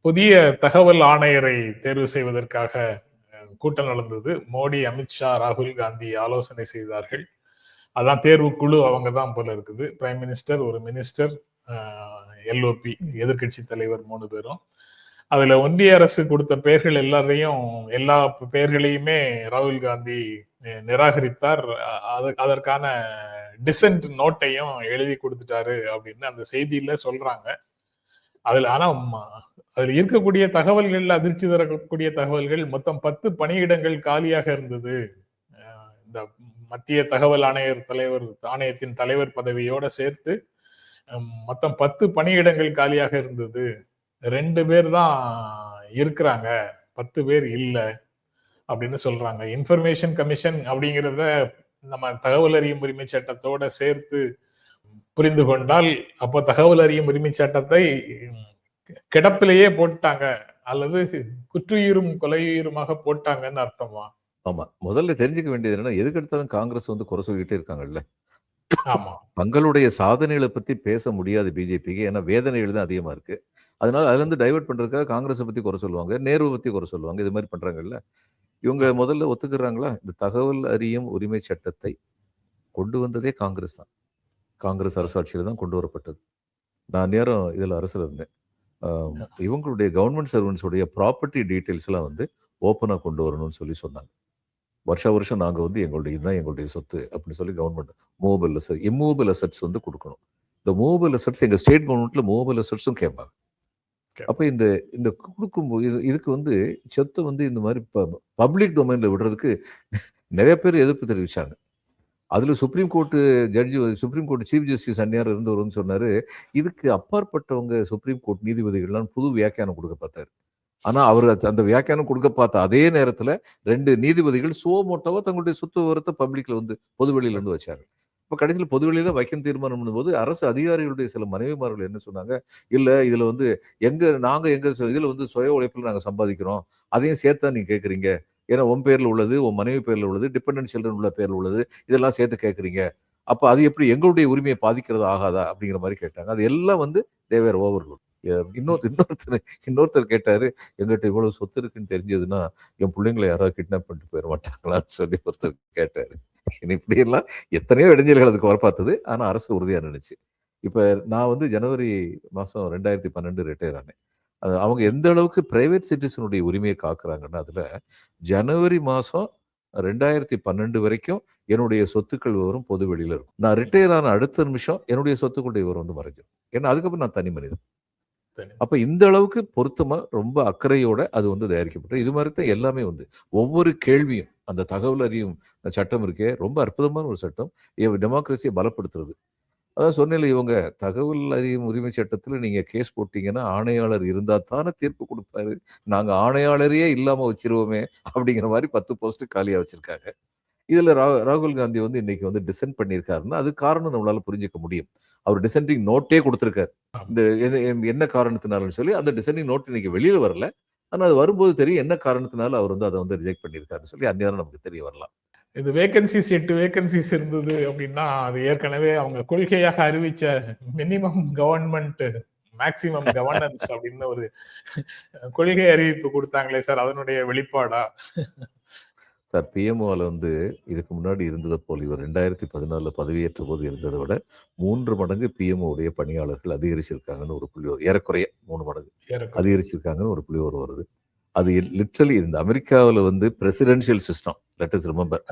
புதிய தகவல் ஆணையரை தேர்வு செய்வதற்காக கூட்டம் நடந்தது. மோடி அமித்ஷா ராகுல் காந்தி ஆலோசனை செய்தார்கள். அதான் தேர்வு குழு அவங்க தான் போல இருக்குது. பிரைம் மினிஸ்டர் ஒரு மினிஸ்டர் எல்ஓபி எதிர்க்கட்சி தலைவர் மூணு பேரும். அதுல ஒன்றிய அரசு கொடுத்த பெயர்கள் எல்லாரையும் எல்லா பெயர்களையுமே ராகுல் காந்தி நிராகரித்தார். அது- அதற்கான டிசென்ட் நோட்டையும் எழுதி கொடுத்துட்டாரு அப்படின்னு அந்த செய்தியில சொல்றாங்க. அதுல ஆனா அதில் இருக்கக்கூடிய தகவல்கள் அதிர்ச்சி தரக்கூடிய தகவல்கள் மொத்தம் பத்து பணியிடங்கள் காலியாக இருந்தது. இந்த மத்திய தகவல் ஆணையர் தலைவர் ஆணையத்தின் தலைவர் பதவியோட சேர்த்து மொத்தம் பத்து பணியிடங்கள் காலியாக இருந்தது. ரெண்டு பேர் தான் இருக்கிறாங்க. பத்து பேர் இல்லை அப்படின்னு சொல்றாங்க. இன்ஃபர்மேஷன் கமிஷன் அப்படிங்கிறத நம்ம தகவல் அறியும் உரிமை சட்டத்தோட சேர்த்து புரிந்து கொண்டால் அப்போ தகவல் அறியும் உரிமை சட்டத்தை கிடப்பிலேயே போட்டாங்க. அல்லது குற்றுயிரும் கொலையுயிருமாக போட்டாங்கன்னு அர்த்தமா? ஆமா. முதல்ல தெரிஞ்சுக்க வேண்டியது என்னன்னா எதுக்கு எடுத்தாலும் காங்கிரஸ் வந்து குறை சொல்லிக்கிட்டே இருக்காங்கல்ல? ஆமா. தங்களுடைய சாதனைகளை பத்தி பேச முடியாது பிஜேபிக்கு. ஏன்னா வேதனைகள் தான் அதிகமா இருக்கு. அதனால அதுல இருந்து டைவர்ட் பண்றதுக்காக காங்கிரஸை பத்தி குறை சொல்லுவாங்க. நேருவை பத்தி குறை சொல்லுவாங்க. இது மாதிரி பண்றாங்கல்ல. இவங்க முதல்ல ஒத்துக்கிறாங்களா? இந்த தகவல் அறியும் உரிமை சட்டத்தை கொண்டு வந்ததே காங்கிரஸ் தான். காங்கிரஸ் அரசாட்சியில தான் கொண்டு வரப்பட்டது. நான் நேரம் இதுல அரசுல இருந்தேன். இவங்களுடைய கவர்மெண்ட் சர்வன்ஸ் உடைய ப்ராப்பர்ட்டி டீட்டெயில்ஸ் எல்லாம் வந்து ஓப்பனா கொண்டு வரணும்னு சொல்லி சொன்னாங்க. வருஷா வருஷம் நாங்க வந்து எங்களுடைய இதுதான் எங்களுடைய சொத்து அப்படின்னு சொல்லி government movable asset immovable assets வந்து கொடுக்கணும். இந்த மூவபிள் அசட்ஸ் எங்க ஸ்டேட் கவர்மெண்ட்ல மூவபிள் அசட்ஸும் கேட்பாங்க. அப்ப இந்த இந்த கொடுக்கும்போது இது இதுக்கு வந்து சொத்தை வந்து இந்த மாதிரி பப்ளிக் டொமைன்ல விடுறதுக்கு நிறைய பேர் எதிர்ப்பு தெரிவிச்சாங்க. அதில் சுப்ரீம் கோர்ட்டு ஜட்ஜி சுப்ரீம் கோர்ட் சீஃப் ஜஸ்டிஸ் அந்நியார் இருந்தவர் வந்து இதுக்கு அப்பாற்பட்டவங்க சுப்ரீம் கோர்ட் நீதிபதிகள்லாம் புது வியாக்கியானம் கொடுக்க பார்த்தாரு. ஆனால் அவர் அந்த- அந்த வியாக்கியானம் கொடுக்க பார்த்த அதே நேரத்தில் ரெண்டு நீதிபதிகள் சுவமோட்டோவா தங்களுடைய சொத்து விவரத்தை பப்ளிக்ல வந்து பொதுவெளியில இருந்து வச்சாங்க இப்போ கடைசியில் பொதுவெளியில் வைக்கணும் தீர்மானம் பண்ணும்போது அரசு அதிகாரிகளுடைய சில மனைவிமார்கள் என்ன சொன்னாங்க? இல்லை இதில் வந்து எங்கள் நாங்கள் எங்கள் இதில் வந்து சுய உழைப்பில் நாங்கள் சம்பாதிக்கிறோம். அதையும் சேர்த்து தான் நீங்கள் கேட்குறீங்க. ஏன்னா உன் பேரில் உள்ளது உன் மனைவி பேரில் உள்ளது டிபெண்டன்ட் சில்ட்ரன் உள்ள பேரில் உள்ளது இதெல்லாம் சேர்த்து கேட்குறீங்க. அப்போ அது எப்படி எங்களுடைய உரிமையை பாதிக்கிறது ஆகாதா? அப்படிங்கிற மாதிரி கேட்டாங்க. அது எல்லாம் வந்து தேவர் ஓவர்கள் இன்னொருத்தர் இன்னொருத்தர் இன்னொருத்தர் கேட்டாரு எங்கிட்ட இவ்வளவு சொத்து இருக்குன்னு தெரிஞ்சதுன்னா என் பிள்ளைங்களை யாராவது கிட்னாப் பண்ணிட்டு போயிட மாட்டாங்களான்னு சொல்லி ஒருத்தர் கேட்டாரு. இப்படி எல்லாம் எத்தனையோ இடைஞ்சல்கள் அதுக்கு வரப்பாத்தது ஆனா அரசு உறுதியா நினைச்சு இப்ப நான் வந்து ஜனவரி மாசம் ரெண்டாயிரத்தி பன்னெண்டு ரிட்டையர் ஆனேன். அது அவங்க எந்த அளவுக்கு பிரைவேட் சிட்டிசனுடைய உரிமையை காக்குறாங்கன்னா அதுல ஜனவரி மாசம் ரெண்டாயிரத்தி பன்னெண்டு வரைக்கும் என்னுடைய சொத்துக்கள் விவரம் பொது வெளியில இருக்கும். நான் ரிட்டையர் ஆன அடுத்த நிமிஷம் என்னுடைய சொத்துக்களுடைய விவரம் வந்து மறைஞ்சிடும் ஏன்னா அதுக்கப்புறம் நான் தனி மனிதன். அப்ப இந்த அளவுக்கு பொருத்தமா ரொம்ப அக்கறையோட அது வந்து தயாரிக்கப்பட்டது. இது மாதிரி தான் எல்லாமே வந்து ஒவ்வொரு கேள்வியும் அந்த தகவல் அறியும் சட்டம் இருக்கே. ரொம்ப அற்புதமான ஒரு சட்டம். டெமோக்ரஸியை பலப்படுத்துறது. அதான் சொன்னேன்ல இவங்க தகவல் அறியும் உரிமை சட்டத்துல நீங்க கேஸ் போட்டீங்கன்னா ஆணையாளர் இருந்தா தானே தீர்ப்பு கொடுப்பாரு. நாங்க ஆணையாளரையே இல்லாம வச்சிருவோமே அப்படிங்கிற மாதிரி பத்து போஸ்ட் காலியா வச்சிருக்காங்க. இதுல ரா- ராகுல் காந்தி வந்து இன்னைக்கு வந்து டிசென்ட் பண்ணியிருக்காருன்னா அது காரணம் நம்மளால புரிஞ்சுக்க முடியும். அவர் டிசென்டிங் நோட்டே கொடுத்திருக்காரு. இந்த என்ன காரணத்தினாலும் சொல்லி அந்த டிசென்டிங் நோட் இன்னைக்கு வெளியில வரல. ஆனால் அது வரும்போது தெரியும் என்ன காரணத்தினால அவர் வந்து அதை வந்து ரிஜெக்ட் பண்ணியிருக்காருன்னு சொல்லி அந்நேரம் நமக்கு தெரிய வரலாம். இது வேகன்சிஸ் எட்டு வேகன்சிஸ் இருந்தது அப்படின்னா அது ஏற்கனவே அவங்க கொள்கையாக அறிவிச்ச மினிமம் கவர்மெண்ட் மேக்சிமம் கவர்னன்ஸ் அப்படின்னு ஒரு கொள்கை அறிவிப்பு கொடுத்தாங்களே சார் அதனுடைய வெளிப்பாடா? சார் பிஎம்ஓவில் வந்து இதுக்கு முன்னாடி இருந்ததை போல் இவர் ரெண்டாயிரத்தி பதினாலில் பதவியேற்ற போது இருந்ததை விட மூன்று மடங்கு பிஎம்ஓ உடைய பணியாளர்கள் அதிகரிச்சிருக்காங்கன்னு ஒரு புள்ளி வரும் ஏறக்குறைய மூணு மடங்கு. அதிகரிச்சிருக்காங்கன்னு ஒரு புள்ளி வரும் வருது. அது லிட்ரலி இந்த அமெரிக்காவில் வந்து presidential system let us remember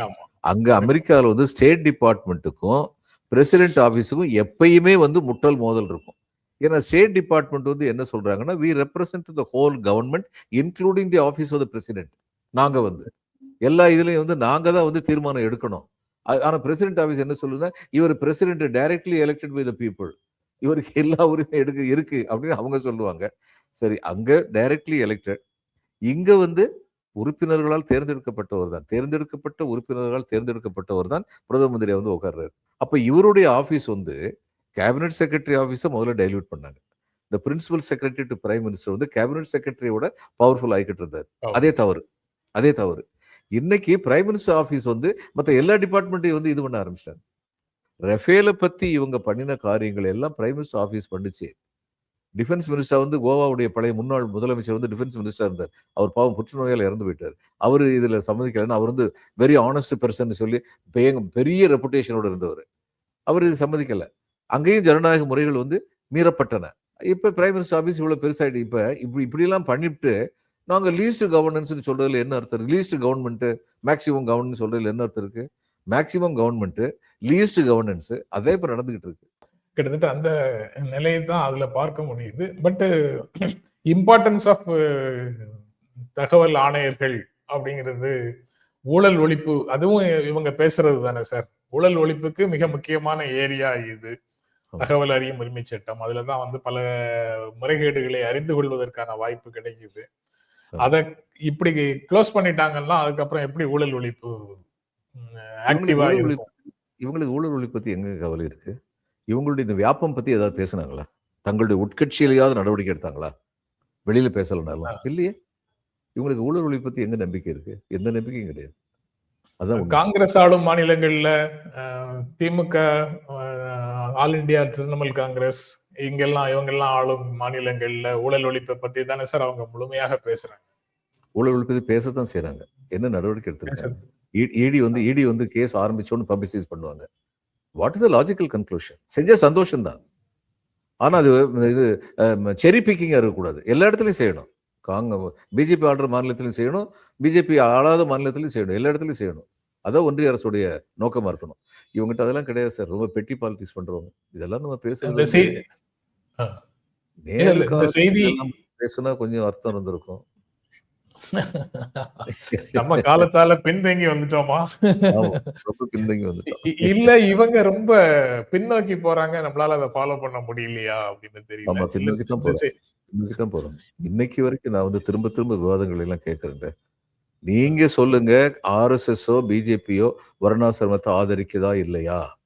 அங்க அமெரிக்காவில் வந்து ஸ்டேட் டிபார்ட்மெண்ட்டுக்கும் பிரசிடென்ட் ஆஃபீஸுக்கும் எப்பயுமே வந்து முட்டல் மோதல் இருக்கும். ஏன்னா ஸ்டேட் டிபார்ட்மெண்ட் வந்து என்ன சொல்றாங்கன்னா we represent the whole government including the office of the president நாங்க வந்து. எல்லா இதுலயும் வந்து நாங்க தான் வந்து தீர்மானம் எடுக்கணும். ஆ- ஆனா பிரசிடென்ட் ஆஃபீஸ் என்ன சொல்லுன்னா இவர் president directly elected by the people இவருக்கு எல்லா உரிமையும் எடுக்க இருக்கு அப்படின்னு அவங்க சொல்லுவாங்க. சரி அங்க டைரக்ட்லி எலெக்டட் இங்க வந்து உறுப்பினர்களால் தேர்ந்தெடுக்கப்பட்டவர் தான். தேர்ந்தெடுக்கப்பட்ட உறுப்பினர்களால் தேர்ந்தெடுக்கப்பட்டவர் தான் பிரதம மந்திரியா வந்து உட்கார்றாரு அப்ப இவருடைய ஆபீஸ் வந்து கேபினட் செக்ரட்டரி ஆபீஸை முதல்ல டைல்யூட் பண்ணாங்க. இந்த principal secretary to prime minister வந்து கேபினட் செக்ரட்டரியோட பவர்ஃபுல் ஆகிக்கிட்டு இருந்தார். ஓ. அதே தவறு. அதே தவறு. இன்னைக்கு பிரைம் மினிஸ்டர் ஆஃபீஸ் வந்து மத்த எல்லா டிபார்ட்மெண்ட்டையும் வந்து இது பண்ண ஆரம்பிச்சிட்டாங்க ரஃபேலை பத்தி இவங்க பண்ணின காரியங்கள் எல்லாம் பிரைம் மினிஸ்டர் ஆஃபீஸ் பண்ணுச்சு. டிஃபென்ஸ் மினிஸ்டர் வந்து கோவாவுடைய பழைய முன்னாள் முதலமைச்சர் வந்து டிஃபென்ஸ் மினிஸ்டர் இருந்தார். அவர் பாவம் புற்றுநோயால் இறந்து போயிட்டார். அவர் இதுல சம்மதிக்கலைன்னு அவர் வந்து வெரி ஆனஸ்ட் பர்சன் சொல்லி பெரிய ரெப்புடேஷனோட இருந்தவர். அவர் இது சம்மதிக்கலை. அங்கேயும் ஜனநாயக முறைகள் வந்து மீறப்பட்டன. இப்போ பிரைம் மினிஸ்டர் ஆஃபீஸ் இவ்வளவு பெருசாயிடு இப்போ இப்படி இப்படிலாம் பண்ணிவிட்டு நாங்கள் லீஸ்ட் கவர்னன்ஸ்னு சொல்றதுல என்ன அர்த்தம் இருக்கு? லீஸ்ட் கவர்மெண்ட் மேக்சிமம் கவர்னன்ஸ் சொல்றதுல என்ன அர்த்தம் இருக்கு? மேக்சிமம் கவர்மெண்ட் லீஸ்ட் கவர்னன்ஸ் அதே இப்போ நடந்துகிட்டு இருக்கு. கிட்டத்தட்ட அந்த நிலையை தான் அதுல பார்க்க முடியுது. பட் இம்பார்ட்டன்ஸ் ஆஃப் தகவல் ஆணையர்கள் அப்படிங்கிறது ஊழல் ஒழிப்பு அதுவும் இவங்க பேசுறது தானே சார் ஊழல் ஒழிப்புக்கு மிக முக்கியமான ஏரியா இது. தகவல் அறியும் உரிமை சட்டம். அதுலதான் வந்து பல முறைகேடுகளை அறிந்து கொள்வதற்கான வாய்ப்பு கிடைக்குது. அத இப்படி க்ளோஸ் பண்ணிட்டாங்கன்னா அதுக்கப்புறம் எப்படி ஊழல் ஒழிப்பு இவங்களுக்கு ஆக்டிவா ஊழல் ஒழிப்பு இவங்களுக்கு ஊழல் ஒழிப்பு பத்தி எங்க கவலை இருக்கு? இவங்களுடைய இந்த வியாபம் பத்தி ஏதாவது பேசுனாங்களா? தங்களுடைய உட்கட்சியிலேயாவது நடவடிக்கை எடுத்தாங்களா? வெளியில பேசலனாலும் இல்லையே. இவங்களுக்கு ஊழல் ஒழிப்பு பத்தி எங்க நம்பிக்கை இருக்கு? எந்த நம்பிக்கையும் கிடையாது. அதான். காங்கிரஸ் ஆளும் மாநிலங்கள்ல DMK all India Trinamool Congress இங்கெல்லாம் இவங்கெல்லாம் ஆளும் மாநிலங்கள்ல ஊழல் ஒழிப்பை பத்தி தானே சார் அவங்க முழுமையாக பேசுறாங்க. ஊழல் ஒழிப்பு பேசத்தான் செய்றாங்க. என்ன நடவடிக்கை எடுத்திருக்காங்க. இடி வந்து இடி வந்து கேஸ் ஆரம்பிச்சோன்னு பப்ளிசைஸ் பண்ணுவாங்க. What is the logical conclusion செஞ்சா சந்தோஷம் தான் ஆனா அது இது செரி பிக்கிங்கா இருக்கக்கூடாது. எல்லா இடத்துலயும் செய்யணும். காங்க பிஜேபி ஆடுற மாநிலத்திலையும் செய்யணும். பிஜேபி ஆளாத மாநிலத்திலையும் செய்யணும். எல்லா இடத்துலயும் செய்யணும். அதான் ஒன்றிய அரசுடைய நோக்கமா இருக்கணும். இவங்ககிட்ட அதெல்லாம் கிடையாது சார். ரொம்ப பெட்டி பாலிடிக்ஸ் பண்றவங்க. இதெல்லாம் நம்ம பேசுறது செய்தி- பேசுனா கொஞ்சம் அர்த்தம் இருந்திருக்கும். நம்ம காலத்தால பின்தங்கி வந்துட்டோமா? பின்தங்கி வந்துட்டோம். இல்ல இவங்க ரொம்ப பின்னோக்கி போறாங்க. நம்மளால அதை ஃபாலோ பண்ண முடியலையா அப்படின்னு தெரியல. பின்னோக்கி தான் போறோம். தான் போறோம். இன்னைக்கு வரைக்கும் நான் வந்து திரும்ப திரும்ப விவாதங்கள் எல்லாம் கேட்கறேன் நீங்க சொல்லுங்க ஆர்எஸ்எஸ்ஓ பிஜேபியோ வர்ணாசிரமத்தை ஆதரிக்குதா இல்லையா?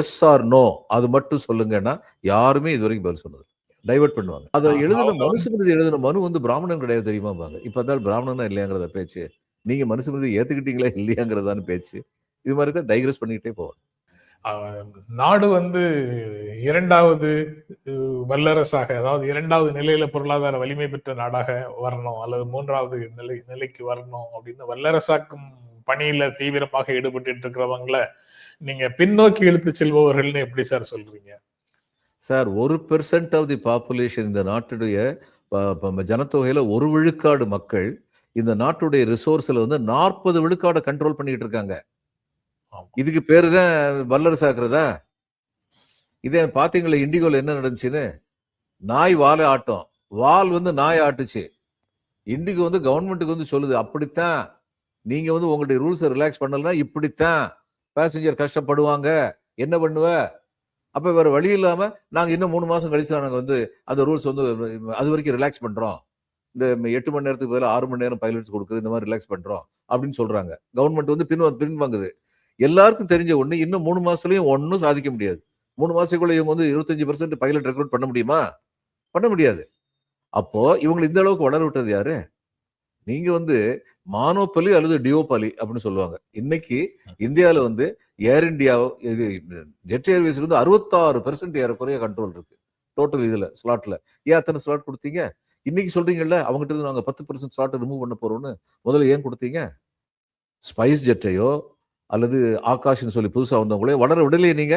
எஸ் ஆர் நோ அது மட்டும் சொல்லுங்கன்னா யாருமே இது வரைக்கும் பதில் சொன்னது டைவர்ட் பண்ணுவாங்க. அதை எழுதின மனுஸ்மிருதி எழுதின மனு வந்து பிராமணன் கிடையாது தெரியுமாபாங்க இப்ப தான் பிராமணனா இல்லையாங்கிறத பேச்சு. நீங்க மனுஸ்மிருதி ஏத்துக்கிட்டீங்களா இல்லையாங்கிறதான்னு பேச்சு. இது மாதிரி தான் டைக்ரஸ் பண்ணிக்கிட்டே போவாங்க. நாடு வந்து இரண்டாவது வல்லரசாக அதாவது இரண்டாவது நிலையில பொருளாதார வலிமை பெற்ற நாடாக வரணும் அல்லது மூன்றாவது நிலை நிலைக்கு வரணும் அப்படின்னு வல்லரசாக்கும் பணியில தீவிரமாக ஈடுபட்டு இருக்கிறவங்கள நீங்க பின்னோக்கி இழுத்து செல்பவர்கள்னு எப்படி சார் சொல்றீங்க? சார் ஒரு பெர்சன்ட் ஆஃப் தி பாப்புலேஷன் இந்த நாட்டுடைய ஜனத்தொகையில ஒரு விழுக்காடு மக்கள் இந்த நாட்டுடைய ரிசோர்ஸ்ல வந்து நாற்பது விழுக்காடை கண்ட்ரோல் பண்ணிட்டு இருக்காங்க. இதுக்கு பேரு தான் வல்லரசாக்குறதா இதே பாத்தீங்களா இண்டிகோல என்ன நடந்துச்சுன்னு? நாய் வாலை ஆட்டம். வால் வந்து நாய் ஆட்டுச்சு. இண்டிகோ வந்து கவர்மெண்ட்டுக்கு வந்து சொல்லுது அப்படித்தான் நீங்க வந்து உங்களுடைய ரூல்ஸை ரிலாக்ஸ் பண்ணலன்னா இப்படித்தான் பேசஞ்சர் கஷ்டப்படுவாங்க. என்ன பண்ணுவ? அப்ப வேற வழி இல்லாம நாங்க இன்னும் மூணு மாசம் கழிச்சு தான் நாங்க வந்து அந்த ரூல்ஸ் வந்து அது வரைக்கும் ரிலாக்ஸ் பண்றோம். இந்த எட்டு மணி நேரத்துக்கு பதிலாக ஆறு மணி நேரம் பைலட்ஸ் கொடுக்குறது இந்த மாதிரி ரிலாக்ஸ் பண்றோம் அப்படின்னு சொல்றாங்க. கவர்மெண்ட் வந்து பின் பின்வாங்குது. எல்லாருக்கும் தெரிஞ்ச ஒண்ணு இன்னும் மூணு மாசத்துலயும் ஒன்றும் சாதிக்க முடியாது. மூணு மாசத்துக்குள்ள இவங்க வந்து இருபத்தஞ்சு பர்சன்ட் பைலட் ரெக்ரூட் பண்ண முடியுமா? பண்ண முடியாது. அப்போ இவங்களை இந்த அளவுக்கு வளர விட்டது யாரு? நீங்க வந்து மானோபலி அல்லது டியோபாலி அப்படின்னு சொல்லுவாங்க. இன்னைக்கு இந்தியாவில் வந்து ஏர் இந்தியா இது ஜெட் ஏர்வேஸ்க்கு வந்து அறுபத்தாறு பெர்சன்ட் ஏறக்குறைய கண்ட்ரோல் இருக்கு. டோட்டல் இதுல ஸ்லாட்ல ஏன் அத்தனை ஸ்லாட் கொடுத்தீங்க? இன்னைக்கு சொல்றீங்கல்ல அவங்ககிட்ட இருந்து நாங்க பத்து பர்சன்ட் ஸ்லாட் ரிமூவ் பண்ண போறோம்னு முதல்ல ஏன் கொடுத்தீங்க? ஸ்பைஸ் ஜெட்டையோ அல்லது ஆகாஷ்னு சொல்லி புதுசா வந்தவங்களே வளர விடலையே நீங்க?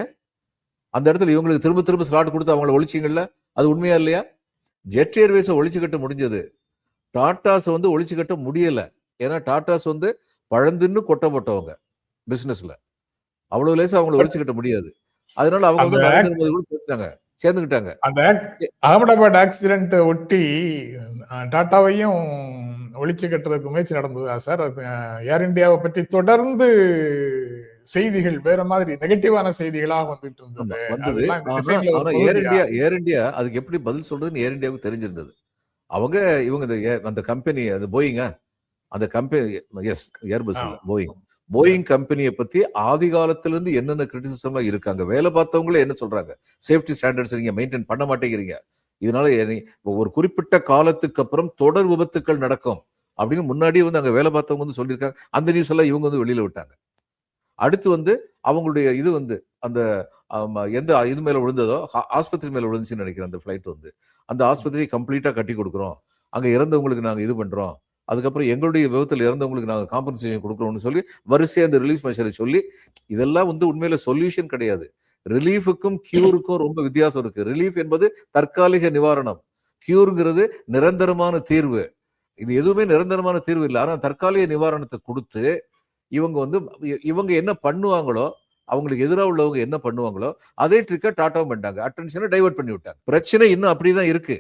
அந்த இடத்துல இவங்களுக்கு திரும்ப திரும்ப ஸ்லாட் கொடுத்து அவங்கள ஒழிச்சிங்கல்ல? அது உண்மையா இல்லையா? ஜெட் ஏர்வேஸை ஒழிச்சு கட்ட முடிஞ்சது. டாட்டாஸ் வந்து ஒழிச்சு கட்ட முடியல. ஏன்னா டாட்டாஸ் வந்து பழந்துன்னு கொட்டப்பட்டவங்க பிசினஸ்ல அவ்வளவு லேசா அவங்கள ஒழிச்சு கட்ட முடியாது. அதனால அவங்க வந்து நரேந்திர மோடி கூட சேர்த்துட்டாங்க சேர்ந்துக்கிட்டாங்க. அந்த அகமதாபாத் ஆக்சிடென்ட் ஒட்டி டாட்டாவையும் ஒழிச்சு கட்டுறதுக்கு முயற்சி நடந்ததா சார்? ஏர் இந்தியாவை பற்றி தொடர்ந்து செய்திகள் வேற மாதிரி நெகட்டிவான செய்திகளா வந்துட்டு இருந்தது. வந்தது. ஆனா ஏர்? இந்தியா ஏர் இந்தியா அதுக்கு எப்படி பதில் சொல்றதுன்னு ஏர் இந்தியாவுக்கு தெரிஞ்சிருந்தது. அவங்க இவங்க அந்த கம்பெனி அது போயிங்க அந்த கம்பெனி எஸ் ஏர்பஸ். போயிங் போயிங் கம்பெனியை பத்தி ஆதி காலத்துல இருந்து என்னென்ன கிரிட்டிசிசம்லாம் இருக்காங்க? வேலை பார்த்தவங்களே என்ன சொல்றாங்க? சேஃப்டி ஸ்டாண்டர்ட்ஸ் நீங்க மெயின்டைன் பண்ண மாட்டேங்கிறீங்க. இதனால ஒரு குறிப்பிட்ட காலத்துக்கு அப்புறம் தொடர் விபத்துக்கள் நடக்கும் அப்படின்னு முன்னாடியே வந்து அங்க வேலை பார்த்தவங்க வந்து சொல்லியிருக்காங்க. அந்த நியூஸ் எல்லாம் இவங்க வந்து வெளியில விட்டாங்க. அடுத்து வந்து அவங்களுடைய இது வந்து அந்த எந்த இது மேல விழுந்ததோ ஆஸ்பத்திரி மேல விழுந்துச்சுன்னு நினைக்கிறேன் அந்த ஃபிளைட் வந்து. அந்த ஆஸ்பத்திரியை கம்ப்ளீட்டா கட்டி கொடுக்குறோம். அங்க இறந்தவங்களுக்கு நாங்க இது பண்றோம். அதுக்கப்புறம் எங்களுடைய விபத்தில் இறந்தவங்களுக்கு நாங்கள் காம்பன்சேஷன் கொடுக்குறோம்னு சொல்லி வரிசையாக அந்த ரிலீஃப் மெஷரை சொல்லி இதெல்லாம் வந்து உண்மையில சொல்யூஷன் கிடையாது. ரிலீஃபுக்கும் கியூருக்கும் ரொம்ப வித்தியாசம் இருக்கு. ரிலீஃப் என்பது தற்காலிக நிவாரணம். கியூருங்கிறது நிரந்தரமான தீர்வு. இது எதுவுமே நிரந்தரமான தீர்வு இல்லை. ஆனால் தற்காலிக நிவாரணத்தை கொடுத்து இவங்க வந்து இவங்க என்ன பண்ணுவாங்களோ அவங்களுக்கு எதிராக உள்ளவங்க என்ன பண்ணுவாங்களோ அதே ட்ரிக்கை டாட்டாவும் பண்ணிட்டாங்க. அட்டென்ஷனை டைவர்ட் பண்ணி விட்டாங்க பிரச்சனை இன்னும் அப்படிதான் இருக்கு.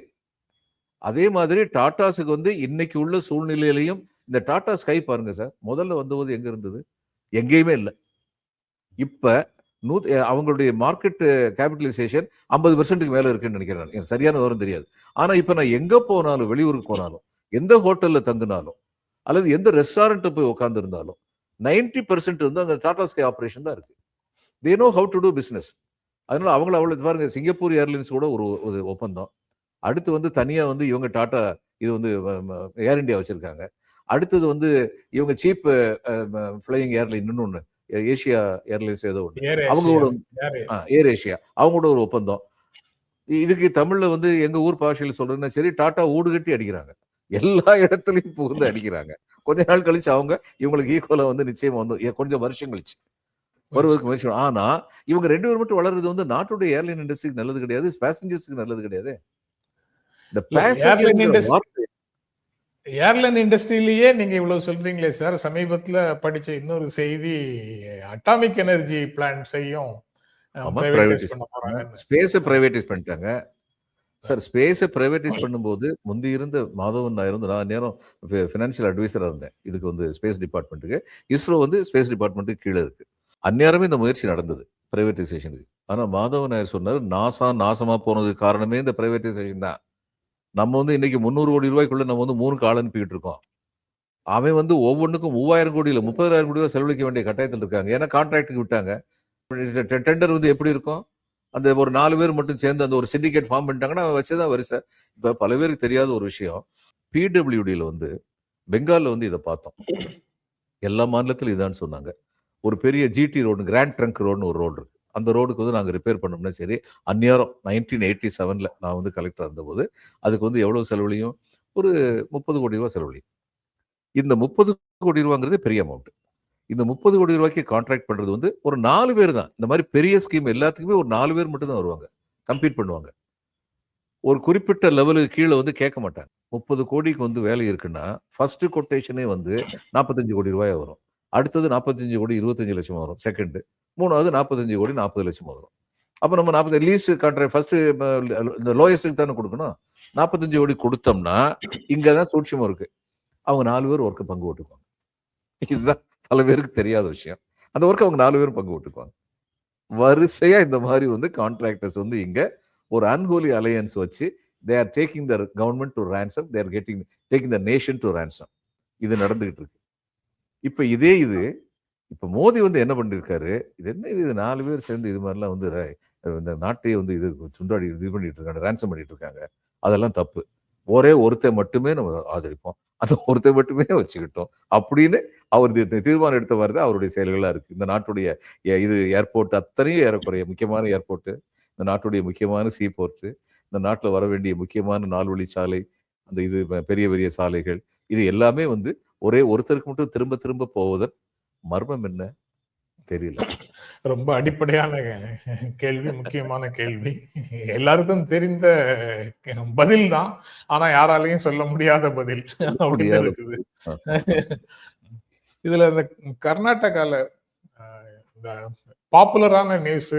அதே மாதிரி டாட்டாஸுக்கு வந்து இன்னைக்கு உள்ள சூழ்நிலையிலையும் இந்த டாடா ஸ்கை பாருங்க சார் முதல்ல வந்தபோது எங்க இருந்தது? எங்கேயுமே இல்லை. இப்ப நூ அவங்களுடைய மார்க்கெட் கேபிட்டலைசேஷன் ஐம்பது பெர்சென்ட்டுக்கு மேல இருக்குன்னு நினைக்கிறேன் எனக்கு சரியான விவரம் தெரியாது. ஆனா இப்ப நான் எங்க போனாலும் வெளியூருக்கு போனாலும் எந்த ஹோட்டல்ல தங்கினாலும் அல்லது எந்த ரெஸ்டாரண்ட்டை போய் உட்கார்ந்து இருந்தாலும் நைன்டி பெர்சென்ட் வந்து அந்த டாடா ஸ்கை ஆப்ரேஷன் தான் இருக்கு. They know how to do business அதனால அவங்கள அவ்வளவு பாருங்க சிங்கப்பூர் ஏர்லைன்ஸ் கூட ஒரு ஒரு ஒப்பந்தம். அடுத்து வந்து தனியா வந்து இவங்க டாடா இது வந்து ஏர் இந்தியா வச்சிருக்காங்க. அடுத்தது வந்து இவங்க சீப் ஃபிளையிங் ஏர்லைன் இன்னொன்னு ஏசியா ஏர்லைன்ஸ் ஏதோ ஒன்று அவங்களோட ஏர் ஏஷியா. அவங்களோட ஒரு ஒப்பந்தம். இதுக்கு தமிழ்ல வந்து எங்க ஊர் பாஷையில் சொல்றேன்னா சரி டாடா ஊடு கட்டி அடிக்கிறாங்க. எல்லா இடத்துலயும் புகுந்து அடிக்கிறாங்க. கொஞ்ச நாள் கழிச்சு அவங்க இவங்களுக்கு ஈக்குவலா வந்து நிச்சயமா வந்து கொஞ்சம் வருஷம் கழிச்சு. வருவதற்கு முயற்சி பண்ணணும். ஆனா இவங்க ரெண்டு பேரும் மட்டும் வளர்றது வந்து நாட்டுடைய ஏர்லைன் இண்டஸ்ட்ரிக்கு நல்லது கிடையாது பேசஞ்சர்ஸ்க்கு நல்லது கிடையாது. இந்த ஏர்லைன் இண்டஸ்ட்ரியிலேயே நீங்க இவ்வளவு சொல்றீங்களே சார். சமீபத்துல படிச்ச இன்னொரு செய்தி அட்டாமிக் எனர்ஜி போறாங்க ஸ்பேஸை பிரைவேடைஸ் பண்ணிட்டாங்க. சார் ஸ்பேஸை பிரைவேடைஸ் பண்ணும்போது முந்தி இருந்த மாதவன் நான் இருந்து நான் நேரம் ஃபினான்ஷியல் அட்வைசராக இருந்தேன். இதுக்கு வந்து ஸ்பேஸ் டிபார்ட்மெண்ட்டுக்கு இஸ்ரோ வந்து ஸ்பேஸ் டிபார்ட்மெண்ட்டுக்கு கீழே இருக்கு. அந்நேரமே இந்த முயற்சி நடந்தது பிரைவேட்டைசேஷனுக்கு ஆனால் மாதவன் நாயர் சொன்னார் நாசா நாசமா போனதுக்கு காரணமே இந்த பிரைவேட்டைசேஷன் தான். நம்ம வந்து இன்னைக்கு முந்நூறு கோடி ரூபாய்க்குள்ள நம்ம வந்து மூணு கால் அனுப்பிக்கிட்டு இருக்கோம். அவன் வந்து ஒவ்வொன்றுக்கும் மூவாயிரம் கோடி இல்லை முப்பதாயிரம் கோடி ரூபாய் செலவழிக்க வேண்டிய கட்டாயத்தில் இருக்காங்க. ஏன்னா கான்ட்ராக்டுக்கு விட்டாங்க. டெண்டர் வந்து எப்படி இருக்கும்? அந்த ஒரு நாலு பேர் மட்டும் சேர்ந்து அந்த ஒரு சிண்டிகேட் ஃபார்ம் பண்ணிட்டாங்கன்னா அவன் வச்சுதான் வரிசை இப்போ பல பேருக்கு தெரியாத ஒரு விஷயம். பிடபிள்யூடியில் வந்து பெங்காலில் வந்து இதை பார்த்தோம். எல்லா மாநிலத்திலும் இதான்னு சொன்னாங்க. ஒரு பெரிய ஜிடி ரோடு கிராண்ட் ட்ரங்க் ரோடுன்னு ஒரு ரோடு இருக்கு. அந்த ரோடுக்கு வந்து நாங்கள் ரிப்பேர் பண்ணோம்னா சரி அந்நேரம் நைன்டீன் எயிட்டி செவனில் நான் வந்து கலெக்டர் இருந்தபோது அதுக்கு வந்து எவ்வளோ செலவழியும் ஒரு முப்பது கோடி ரூபா செலவழியும் இந்த முப்பது கோடி ரூபாங்கிறது பெரிய அமௌண்ட் இந்த முப்பது கோடி ரூபாய்க்கு கான்ட்ராக்ட் பண்ணுறது வந்து ஒரு நாலு பேர் தான். இந்த மாதிரி பெரிய ஸ்கீம் எல்லாத்துக்குமே ஒரு நாலு பேர் மட்டும் தான் வருவாங்க. கம்ப்ளீட் பண்ணுவாங்க. ஒரு குறிப்பிட்ட லெவலுக்கு கீழே வந்து கேட்க மாட்டாங்க. முப்பது கோடிக்கு வந்து வேலை இருக்குன்னா ஃபர்ஸ்ட் கொட்டேஷனே வந்து நாற்பத்தஞ்சு கோடி ரூபாய் வரும். அடுத்தது நாற்பத்தஞ்சு கோடி இருபத்தஞ்சு லட்சம் வரும். செகண்டு மூணாவது நாற்பத்தஞ்சு கோடி நாற்பது லட்சம் வரும் அப்போ நம்ம நாற்பது லீஸ் கான்ட்ராக்ட் ஃபர்ஸ்ட் இந்த லோயஸ்ட்டுக்கு தானே கொடுக்கணும்? நாற்பத்தஞ்சு கோடி கொடுத்தோம்னா இங்கே தான் சூட்சியம் இருக்கு. அவங்க நாலு பேர் ஒர்க்கு பங்கு போட்டுக்குவாங்க. இதுதான் பல பேருக்கு தெரியாத விஷயம். அந்த ஒர்க் அவங்க நாலு பேரும் பங்கு போட்டுக்குவாங்க. வரிசையா இந்த மாதிரி வந்து கான்ட்ராக்டர்ஸ் வந்து இங்க ஒரு அன்ஹோலி அலையன்ஸ் வச்சு they are taking the government to ransom they're getting taking the nation to ransom இது நடந்துகிட்டு இருக்கு. இப்போ இதே இது இப்போ மோடி வந்து என்ன பண்ணியிருக்காரு இது என்ன இது? நாலு பேர் சேர்ந்து இது மாதிரிலாம் வந்து இந்த நாட்டையே வந்து இது சுண்டாடி இது பண்ணிட்டு இருக்காங்க ரேன்சம் பண்ணிட்டு இருக்காங்க அதெல்லாம் தப்பு. ஒரே ஒருத்தர் மட்டுமே நம்ம ஆதரிப்போம். அந்த ஒருத்தர் மட்டுமே வச்சுக்கிட்டோம். அப்படின்னு அவர் தீர்மானம் எடுத்த மாதிரி தான் அவருடைய செயல்களாக இருக்கு. இந்த நாட்டுடைய ஏ- இது ஏர்போர்ட் அத்தனையும் ஏறக்குறைய முக்கியமான ஏர்போர்ட்டு. இந்த நாட்டுடைய முக்கியமான சீ போர்ட்டு இந்த நாட்டில் வர வேண்டிய முக்கியமான நால்வழி சாலை அந்த இது பெரிய பெரிய சாலைகள். இது எல்லாமே வந்து ஒரே ஒருத்தருக்கு மட்டும் திரும்ப திரும்ப போவதன் மர்மம் என்ன? தெரியல. ரொம்ப அடிப்படையான கேள்வி முக்கியமான கேள்வி. எல்லாருக்கும் தெரிந்த பதில் தான். ஆனா யாராலையும் சொல்ல முடியாத பதில். அப்படின்னு முடியாத இருக்குது. இதுல இந்த கர்நாடகால இந்த பாப்புலரான நியூஸ்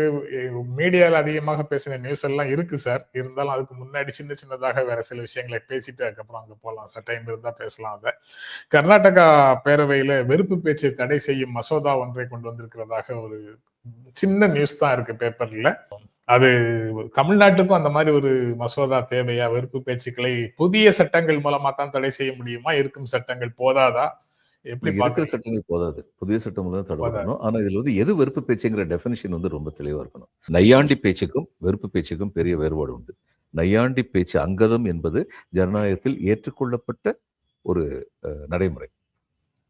மீடியால அதிகமாக பேசின நியூஸ் எல்லாம் இருக்கு சார் இருந்தாலும் அதுக்கு முன்னாடி சின்ன சின்னதாக வேற சில விஷயங்களை பேசிட்டு அதுக்கப்புறம் அங்க போகலாம் சார் டைம் இருந்தா பேசலாம் அதை. கர்நாடகா பேரவையில வெறுப்பு பேச்சை தடை செய்யும் மசோதா ஒன்றை கொண்டு வந்திருக்கிறதாக ஒரு சின்ன நியூஸ் தான் இருக்கு பேப்பர்ல அது தமிழ்நாட்டுக்கும் அந்த மாதிரி ஒரு மசோதா தேவையா? வெறுப்பு பேச்சுக்களை புதிய சட்டங்கள் மூலமா தான் தடை செய்ய முடியுமா? இருக்கும் சட்டங்கள் போதாதா? எப்படி இருக்கிற சட்டங்கள் போதாது. புதிய சட்டம். தடவணும் ஆனா இதுல வந்து எது வெறுப்பு பேச்சுங்கிற டெஃபினிஷன் வந்து ரொம்ப தெளிவா இருக்கணும். நையாண்டி பேச்சுக்கும் வெறுப்பு பேச்சுக்கும் பெரிய வேறுபாடு உண்டு. நையாண்டி பேச்சு அங்கதம் என்பது ஜனநாயகத்தில் ஏற்றுக்கொள்ளப்பட்ட ஒரு நடைமுறை.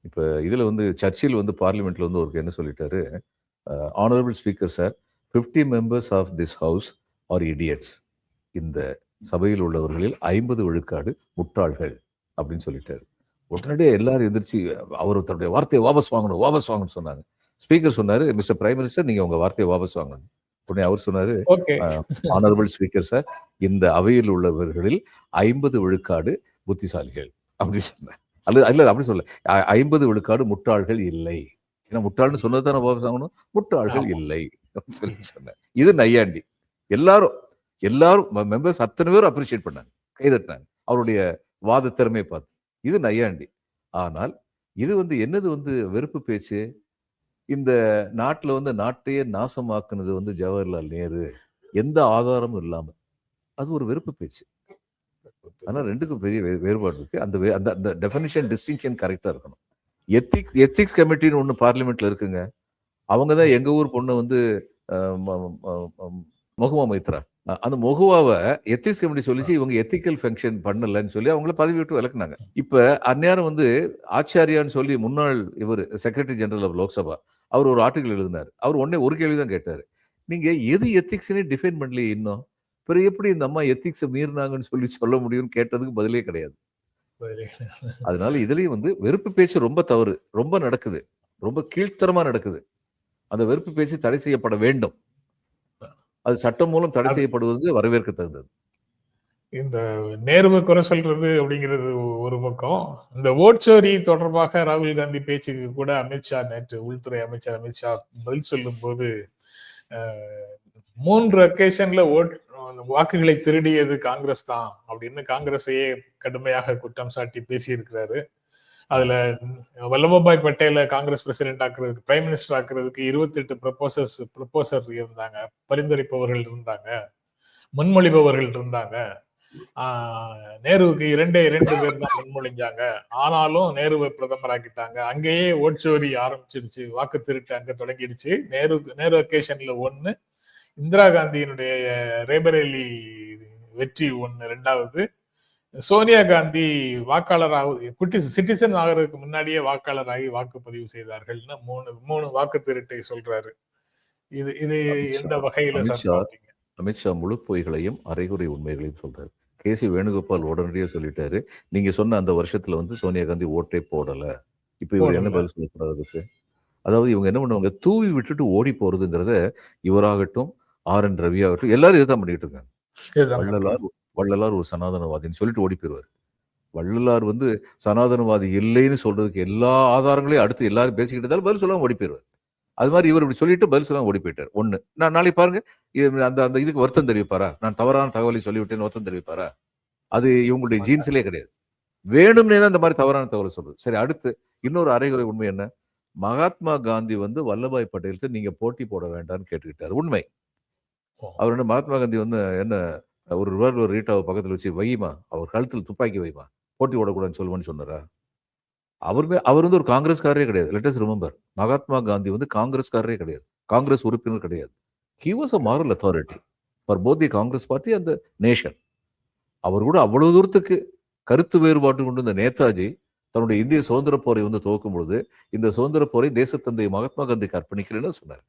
இப்ப இதுல வந்து சர்ச்சில் வந்து பார்லிமெண்ட்ல வந்து ஒரு என்ன சொல்லிட்டாரு? Honourable speaker sir 50 members of this house are idiots இந்த சபையில் உள்ளவர்களில் ஐம்பது விழுக்காடு முட்டாள்கள் அப்படின்னு சொல்லிட்டாரு. உடனடியே எல்லாரும் எந்திரிச்சு அவர் தன்னுடைய வார்த்தையை வாபஸ் வாங்கணும் வாபஸ் வாங்கணும்னு சொன்னாங்க. ஸ்பீக்கர் சொன்னாரு மிஸ்டர் பிரைம் மினிஸ்டர் நீங்க உங்க வார்த்தையை வாபஸ் வாங்கணும். உடனே அவர் சொன்னாரு ஆனரபிள் ஸ்பீக்கர் சார் இந்த அவையில் உள்ளவர்களில் ஐம்பது விழுக்காடு புத்திசாலிகள். அப்படி சொன்னார். அல்லது இல்ல அப்படி சொல்ல ஐம்பது விழுக்காடு முட்டாள்கள் இல்லை. ஏன்னா முட்டாள்னு சொன்னது தானே வாபஸ் வாங்கணும்? முட்டாள்கள். இல்லை. அப்படின்னு சொல்லி சொன்னேன் இது நையாண்டி. எல்லாரும் எல்லாரும் மெம்பர்ஸ் அத்தனை பேரும் அப்ரிஷியேட் பண்ணாங்க. கைதட்டினாங்க அவருடைய வாத திறமையை பார்த்து. இது நையாண்டி. ஆனால் இது வந்து என்னது வந்து வெறுப்பு பேச்சு? இந்த நாட்டில் வந்து நாட்டையே நாசமாக்குனது வந்து ஜவஹர்லால் நேரு. எந்த ஆதாரமும் இல்லாமல் அது ஒரு வெறுப்பு பேச்சு. ஆனால் ரெண்டுக்கும் பெரிய வேறுபாடு இருக்கு. அந்த அந்த அந்த டெஃபினிஷன் டிஸ்டிங்ஷன் கரெக்டாக இருக்கணும். எத்திக் எத்திக்ஸ் கமிட்டின்னு ஒன்று பார்லிமெண்ட்ல இருக்குங்க. அவங்க தான் எங்கள் ஊர் பொண்ணு வந்து அஹ், மைத்ரா அந்த மொஹுவாவை எத்திக்ஸ் கமிட்டி சொல்லிச்சு இவங்க எத்திக்கல் ஃபங்க்ஷன் பண்ணலன்னு சொல்லி அவங்கள பதவி விட்டு விலக்குனாங்க இப்ப அந்நேரம் வந்து ஆச்சாரியான்னு சொல்லி முன்னாள் இவர் செக்ரட்டரி ஜெனரல் ஆஃப் லோக்சபா அவர் ஒரு ஆர்டிகல் எழுதினார். அவர் உடனே ஒரு கேள்வி தான் கேட்டாரு. நீங்க எது எத்திக்ஸ்னே டிஃபைன் பண்ணலையே இன்னும்? பிறகு எப்படி இந்த அம்மா எத்திக்ஸை மீறினாங்கன்னு சொல்லி சொல்ல முடியும்னு கேட்டதுக்கு பதிலே கிடையாது. அதனால இதுலயும் வந்து வெறுப்பு பேச்சு ரொம்ப தவறு ரொம்ப நடக்குது. ரொம்ப கீழ்த்தரமா நடக்குது. அந்த வெறுப்பு பேச்சு தடை செய்யப்பட வேண்டும். அது சட்டம் மூலம் தடை செய்யப்படுவது வரவேற்க தகுந்தது இந்த நேருவை குறை சொல்றது அப்படிங்கிறது ஒரு பக்கம். இந்த ஓட்சோரி தொடர்பாக ராகுல் காந்தி பேச்சுக்கு கூட அமித்ஷா நேற்று உள்துறை அமைச்சர் அமித்ஷா பதில் சொல்லும் போது மூன்று அக்கேஷன்ல ஓட் வாக்குகளை திருடியது காங்கிரஸ் தான் அப்படின்னு காங்கிரஸையே கடுமையாக குற்றம் சாட்டி பேசியிருக்கிறாரு. அதுல வல்லபாய் பட்டேல காங்கிரஸ் பிரசிடென்ட் ஆக்குறதுக்கு பிரைம் மினிஸ்டர் ஆக்குறதுக்கு இருபத்தி எட்டு ப்ரொபோசர்ஸ் ப்ரொபோசர் இருந்தாங்க. பரிந்துரைப்பவர்கள் இருந்தாங்க. முன்மொழிபவர்கள் இருந்தாங்க. நேருவுக்கு இரண்டே இரண்டு பேர் தான் முன்மொழிஞ்சாங்க. ஆனாலும் நேருவை பிரதமராக்கிட்டாங்க அங்கேயே ஓட்சோரி ஆரம்பிச்சிடுச்சு. வாக்கு திருட்டு அங்க தொடங்கிடுச்சு. நேரு நேரு அக்கேஷன்ல ஒண்ணு. இந்திரா காந்தியினுடைய ரேபரேலி வெற்றி ஒன்று ரெண்டாவது. சோனியா காந்தி வாக்காளர் ஆகு குட்டி சிட்டிசன் ஆகிறதுக்கு முன்னாடியே வாக்காளராகி வாக்குப்பதிவு செய்தார்கள்னு மூணு மூணு வாக்கு திருட்டை சொல்றாரு. இது இது எந்த வகையில அமித்ஷா முழு பொய்களையும் அரைகுறை உண்மைகளையும் சொல்றாரு. கே. சி. வேணுகோபால் உடனடியாக சொல்லிட்டாரு. நீங்க சொன்ன அந்த வருஷத்துல வந்து சோனியா காந்தி ஓட்டே போடல. இப்ப இவர் என்ன. பதில் சொல்லக்கூடாது அதாவது இவங்க என்ன பண்ணுவாங்க தூவி விட்டுட்டு ஓடி போறதுங்கிறத இவராகட்டும் ஆர். என். ரவி ஆகட்டும் எல்லாரும் இதுதான் பண்ணிட்டு இருக்காங்க. வள்ளலார் ஒரு சனாதனவாதின்னு சொல்லிட்டு ஓடி போயிடுவார் வள்ளலார் வந்து சனாதனவாதி இல்லைன்னு சொல்றதுக்கு எல்லா ஆதாரங்களையும் அடுத்து எல்லாரும் பேசிக்கிட்டு இருந்தாலும் பதில் சொல்லாம ஓடி போயிடுவார் அது மாதிரி இவர் இப்படி சொல்லிட்டு பதில் சொல்லாம ஓடி போயிட்டார். ஒண்ணு. நான் நாளைக்கு பாருங்க. அந்த அந்த இதுக்கு வருத்தம் தெரிவிப்பாரா? நான் தவறான தகவலை சொல்லிவிட்டேன்னு வருத்தம் தெரிவிப்பாரா? அது இவங்களுடைய ஜீன்ஸ்லயே கிடையாது. வேணும்னே தான் இந்த மாதிரி தவறான தகவலை சொல்றது. சரி அடுத்து இன்னொரு அரைகுறை உண்மை என்ன? மகாத்மா காந்தி வந்து வல்லபாய் பட்டேலுக்கு நீங்க போட்டி போட வேண்டாம்னு கேட்டுக்கிட்டாரு. உண்மை. அவர் என்ன மகாத்மா காந்தி வந்து என்ன ஒரு ரிவால்வர் ரீட்டாவை பக்கத்துல வச்சு வைமா அவர் கழுத்தில் துப்பாக்கி வைமா போட்டி ஓடக்கூடாதுன்னு சொல்லுவான்னு சொன்னாரா? அவருமே அவர் வந்து ஒரு காங்கிரஸ்காரரே கிடையாது. லெட்டஸ் ரிமெம்பர் மகாத்மா காந்தி வந்து காங்கிரஸ்காரரே கிடையாது. காங்கிரஸ் உறுப்பினர் கிடையாது. He was a moral authority for both the Congress party அந்த நேஷன் அவர் கூட அவ்வளவு தூரத்துக்கு கருத்து வேறுபாட்டு கொண்டு இந்த நேதாஜி தன்னுடைய இந்திய சுதந்திர போரை வந்து துவக்கும் பொழுது இந்த சுதந்திர போரை தேசத்தந்தை மகாத்மா காந்திக்கு அர்ப்பணிக்கிறேன்னு சொன்னார்.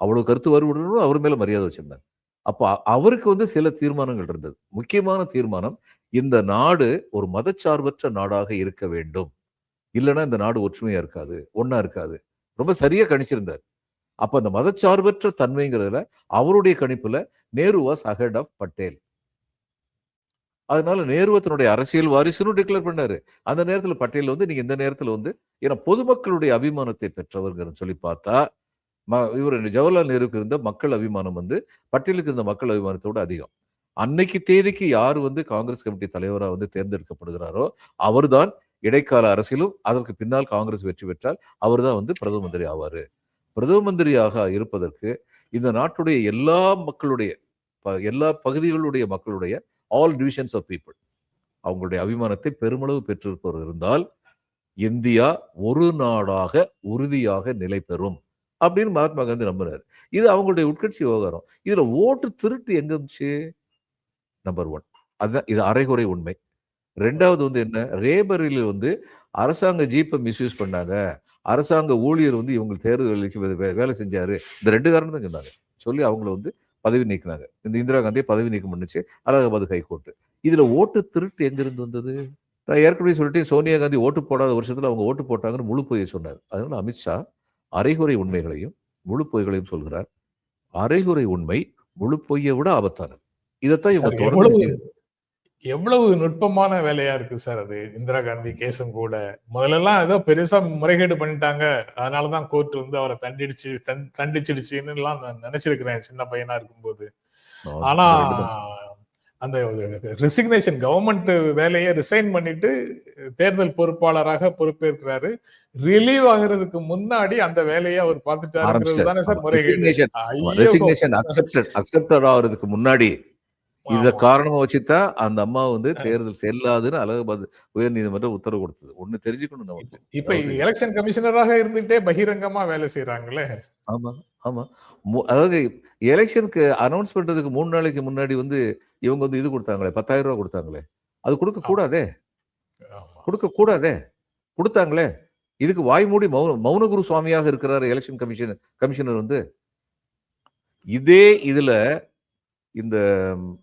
அவ்வளவு கருத்து வேறுபாடு அவர் மேல மரியாதை வச்சிருந்தாங்க அப்போ அவருக்கு வந்து சில தீர்மானங்கள் இருந்தது. முக்கியமான தீர்மானம் இந்த நாடு ஒரு மதச்சார்பற்ற நாடாக இருக்க வேண்டும். இல்லைன்னா இந்த நாடு ஒற்றுமையா இருக்காது ஒன்னா இருக்காது. ரொம்ப சரியா கணிச்சிருந்தார். அப்ப அந்த மதச்சார்பற்ற தன்மைங்கிறதுல அவருடைய கணிப்புல Nehru was ahead of Patel. அதனால நேரு தன்னுடைய அரசியல் வாரிசுன்னு டிக்ளேர் பண்ணாரு. அந்த நேரத்துல பட்டேல் வந்து நீங்க இந்த நேரத்துல வந்து ஏன்னா பொதுமக்களுடைய அபிமானத்தை பெற்றவர்கள் சொல்லி பார்த்தா ம- இவர் ஜவஹர்லால் நேருக்கு இருந்த மக்கள் அபிமானம் வந்து பட்டேலுக்கு இருந்த மக்கள் அபிமானத்தோட அதிகம். அன்னைக்கு தேதிக்கு யார் வந்து காங்கிரஸ் கமிட்டி தலைவராக வந்து தேர்ந்தெடுக்கப்படுகிறாரோ அவர்தான் இடைக்கால அரசியலும் அதற்கு பின்னால் காங்கிரஸ் வெற்றி பெற்றால் அவர்தான் வந்து பிரதம மந்திரி ஆவார். பிரதம மந்திரியாக இருப்பதற்கு இந்த நாட்டுடைய எல்லா மக்களுடைய ப- எல்லா பகுதிகளுடைய மக்களுடைய ஆல் டிவிஷன்ஸ் ஆஃப் பீப்புள் அவங்களுடைய அபிமானத்தை பெருமளவு பெற்றிருப்பவர் இருந்தால் இந்தியா ஒரு நாடாக உறுதியாக நிலை பெறும் அப்படின்னு மகாத்மா காந்தி நம்பினார் இது அவங்களுடைய உட்கட்சி விவகாரம். இதில் ஓட்டு திருட்டு எங்க இருந்துச்சு? நம்பர் ஒன் அதுதான் இது அரைகுறை உண்மை. ரெண்டாவது வந்து என்ன? ரேபரில் வந்து அரசாங்க ஜீப்பை மிஸ்யூஸ் பண்ணாங்க. அரசாங்க ஊழியர் வந்து இவங்க தேர்தலுக்கு வே- வே- வேலை செஞ்சாரு. இந்த ரெண்டு காரணம் தான் சொன்னாங்க. சொல்லி அவங்கள வந்து பதவி நீக்கினாங்க. இந்த இந்திரா காந்தியை பதவி நீக்கம் பண்ணுச்சு அலகாபாத் ஹைகோர்ட்டு இதுல ஓட்டு திருட்டு எங்கிருந்து வந்தது? நான் ஏற்கனவே சொல்லிட்டேன் சோனியா காந்தி ஓட்டு போடாத வருஷத்துல அவங்க ஓட்டு போட்டாங்கன்னு முழு பொய்யை சொன்னார். அதனால அமித்ஷா அரைகுறை உண்மைகளையும் முழு பொய்களையும் சொல்கிறார். அரைகுறை உண்மை முழு பொய்யை விட ஆபத்தானது. இதைத்தான் இவங்க தொடர்ந்து எவ்வளவு நுட்பமான வேலையா இருக்கு சார் அது இந்திரா காந்தி கேஸும் கூட. முதல்ல எல்லாம் ஏதோ பெருசா முறைகேடு பண்ணிட்டாங்க. அதனாலதான் கோர்ட் வந்து அவரை தண்டிடுச்சு தண்- தண்டிச்சிடுச்சுன்னு எல்லாம் நான் நினைச்சிருக்கிறேன் சின்ன பையனா இருக்கும்போது. ஆனா. அந்த ரெசிக்னேஷன் கவர்மெண்ட் வேலையை ரிசைன் பண்ணிட்டு தேர்தல் பொறுப்பாளராக பொறுப்பேற்கிறாரு. ரிலீவ் ஆகுறதுக்கு முன்னாடி அந்த வேலையை அவர் அக்செப்டட் ஆகிறதுக்கு முன்னாடி. இத. காரணமா வச்சுதான் அந்த அம்மா வந்து தேர்தல் செல்லாதுன்னு அலகாபாத் உயர் நீதிமன்றம் உத்தரவு கொடுத்தது. ஒண்ணு தெரிஞ்சுக்கணும் நமக்கு. இப்ப எலெக்ஷன் கமிஷனராக இருந்துட்டே பகிரங்கமா வேலை செய்யறாங்களே ஆமா. ஆமா. மு- அதாவது எலெக்ஷனுக்கு அனௌன்ஸ் பண்றதுக்கு மூணு நாளைக்கு முன்னாடி வந்து இவங்க வந்து இது கொடுத்தாங்களே பத்தாயிரம் ரூபாய் கொடுத்தாங்களே. அது கொடுக்க கூடாதே? கொடுக்க கூடாதே? கொடுத்தாங்களே? இதுக்கு வாய்மூடி மௌன மௌனகுரு சுவாமியாக இருக்கிறாரு எலெக்ஷன் கமிஷன் கமிஷனர் வந்து. இதே இதுல இந்த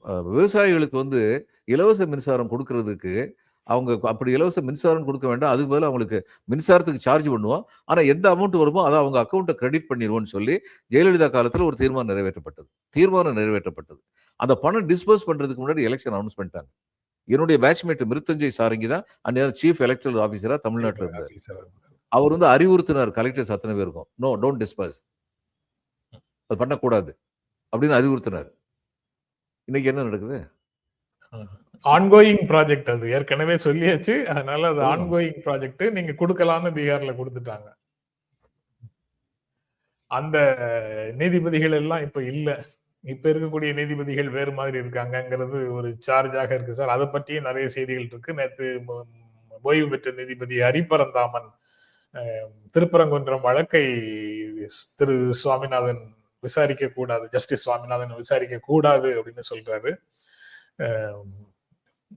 விவசாயிகளுக்கு வந்து இலவச மின்சாரம் கொடுக்கறதுக்கு அவங்க அப்படி இலவச மின்சாரம் கொடுக்க வேண்டாம். அதுக்கு பதிலா அவங்களுக்கு மின்சாரத்துக்கு சார்ஜ் பண்ணுவோம். ஆனா எந்த அமௌண்ட் வருமோ அதை அவங்க அக்கௌண்ட்டை கிரெடிட் பண்ணிடுவோம்னு சொல்லி ஜெயலலிதா காலத்துல ஒரு தீர்மானம் நிறைவேற்றப்பட்டது. தீர்மானம் நிறைவேற்றப்பட்டது. அந்த பணம் டிஸ்போஸ் பண்றதுக்கு முன்னாடி எலெக்ஷன் அனௌன்ஸ் பண்ணிட்டாங்க. என்னுடைய பேட்ச்மேட் மிருத்தஞ்சய் சாரங்கி தான் அந்நேரம் சீஃப் எலக்ட்ரல் ஆஃபீஸரா தமிழ்நாட்டில் இருந்தார். அவர் வந்து அறிவுறுத்தினார். கலெக்டர்ஸ் அத்தனை பேருக்கும். நோ டோன்ட் டிஸ்பர்ஸ் அது பண்ணக்கூடாது. அப்படின்னு அறிவுறுத்தினார். இன்னைக்கு என்ன நடக்குது? ஆன்கோயிங் ப்ராஜெக்ட் அது. ஏற்கனவே சொல்லியாச்சு. அதனால அது. ஆன்கோயிங் ப்ராஜெக்ட் நீங்க கொடுக்கலாம்னு பீகார்ல கொடுத்துட்டாங்க. அந்த நீதிபதிகள் எல்லாம் இப்ப இல்ல. இப்ப இருக்கக்கூடிய நீதிபதிகள் வேறு மாதிரி இருக்காங்கங்கிறது ஒரு சார்ஜாக இருக்கு சார். அதை பற்றியும் நிறைய செய்திகள் இருக்கு. ம- ஓய்வு பெற்ற நீதிபதி ஹரிபரந்தாமன் திருப்பரங்குன்றம் வழக்கை திரு சுவாமிநாதன் விசாரிக்க கூடாது ஜஸ்டிஸ் சுவாமிநாதன் விசாரிக்க கூடாது அப்படின்னு சொல்றாரு.